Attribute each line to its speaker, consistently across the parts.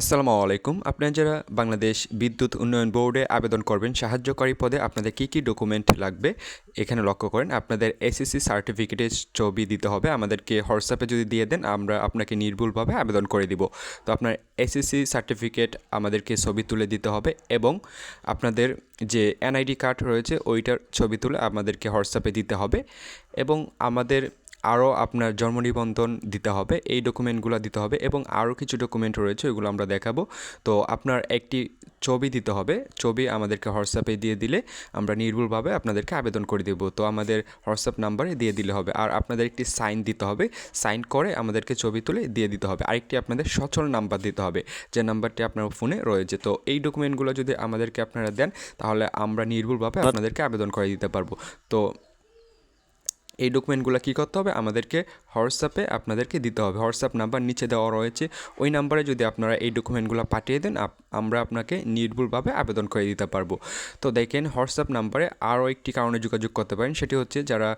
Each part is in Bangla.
Speaker 1: আসসালামু আলাইকুম। আপনারা যারা বাংলাদেশ বিদ্যুৎ উন্নয়ন বোর্ডে আবেদন করবেন, সাহায্যকারী পদে আপনাদের কী কী ডকুমেন্ট লাগবে এখানে লক্ষ্য করেন, আপনাদের এসএসসি সার্টিফিকেটের ছবি দিতে হবে। আমাদেরকে হোয়াটসঅ্যাপে যদি দিয়ে দেন, আমরা আপনাকে নির্ভুলভাবে আবেদন করে দিব। তো আপনার এসএসসি সার্টিফিকেট আমাদেরকে ছবি তুলে দিতে হবে এবং আপনাদের যে এনআইডি কার্ড রয়েছে, ওইটার ছবি তুলে আমাদেরকে হোয়াটসঅ্যাপে দিতে হবে এবং আমাদের আরও আপনার জন্ম নিবন্ধন দিতে হবে এই ডকুমেন্টগুলো দিতে হবে এবং আরও কিছু ডকুমেন্ট রয়েছে ওইগুলো আমরা দেখাবো। তো আপনার একটি ছবি দিতে হবে ছবি আমাদেরকে হোয়াটসঅ্যাপে দিয়ে দিলে আমরা নির্ভুলভাবে আপনাদেরকে আবেদন করে দেবো। তো আমাদের হোয়াটসঅ্যাপ নাম্বারে দিয়ে দিলে হবে আর আপনাদের একটি সাইন দিতে হবে সাইন করে আমাদেরকে ছবি তুলে দিয়ে দিতে হবে। আরেকটি আপনাদের সচল নাম্বার দিতে হবে যে নাম্বারটি আপনার ফোনে রয়েছে। তো এই ডকুমেন্টগুলো যদি আমাদেরকে আপনারা দেন তাহলে আমরা নির্ভুলভাবে আপনাদেরকে আবেদন করে দিতে পারব। তো এই ডকুমেন্টগুলো কী করতে হবে? আমাদেরকে হোয়াটসঅ্যাপে আপনাদেরকে দিতে হবে। হোয়াটসঅ্যাপ নাম্বার নিচে দেওয়া রয়েছে। ওই নাম্বারে যদি আপনারা এই ডকুমেন্টগুলো পাঠিয়ে দেন আমরা আপনাকে নির্ভুলভাবে আবেদন করে দিতে পারব। তো দেখেন, হোয়াটসঅ্যাপ নাম্বারে আরও একটি কারণে যোগাযোগ করতে পারেন, সেটি হচ্ছে যারা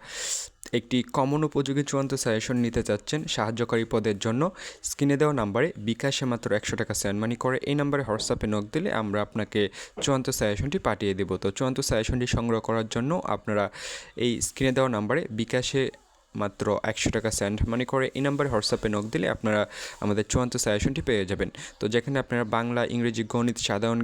Speaker 1: একটি কমন উপযোগী চূড়ান্ত সাজেশন নিতে চাচ্ছেন সাহায্যকারী পদের জন্য, স্ক্রিনে দেওয়া নাম্বারে বিকাশে মাত্র একশো টাকা সেন্ড মানি করে এই নাম্বারে হোয়াটসঅ্যাপে নক দিলে আমরা আপনাকে চূড়ান্ত সাজেশনটি পাঠিয়ে দেবো। তো চূড়ান্ত সাজেশনটি সংগ্রহ করার জন্য আপনারা এই স্ক্রিনে দেওয়া নাম্বারে বিকাশে মাত্র একশো টাকা সেন্ড মানে করে এই নাম্বারে হোয়াটসঅ্যাপে নক দিলে আপনারা আমাদের চূড়ান্ত সাজেশনটি পেয়ে যাবেন। তো যেখানে আপনারা বাংলা, ইংরেজি, গণিত, সাধারণ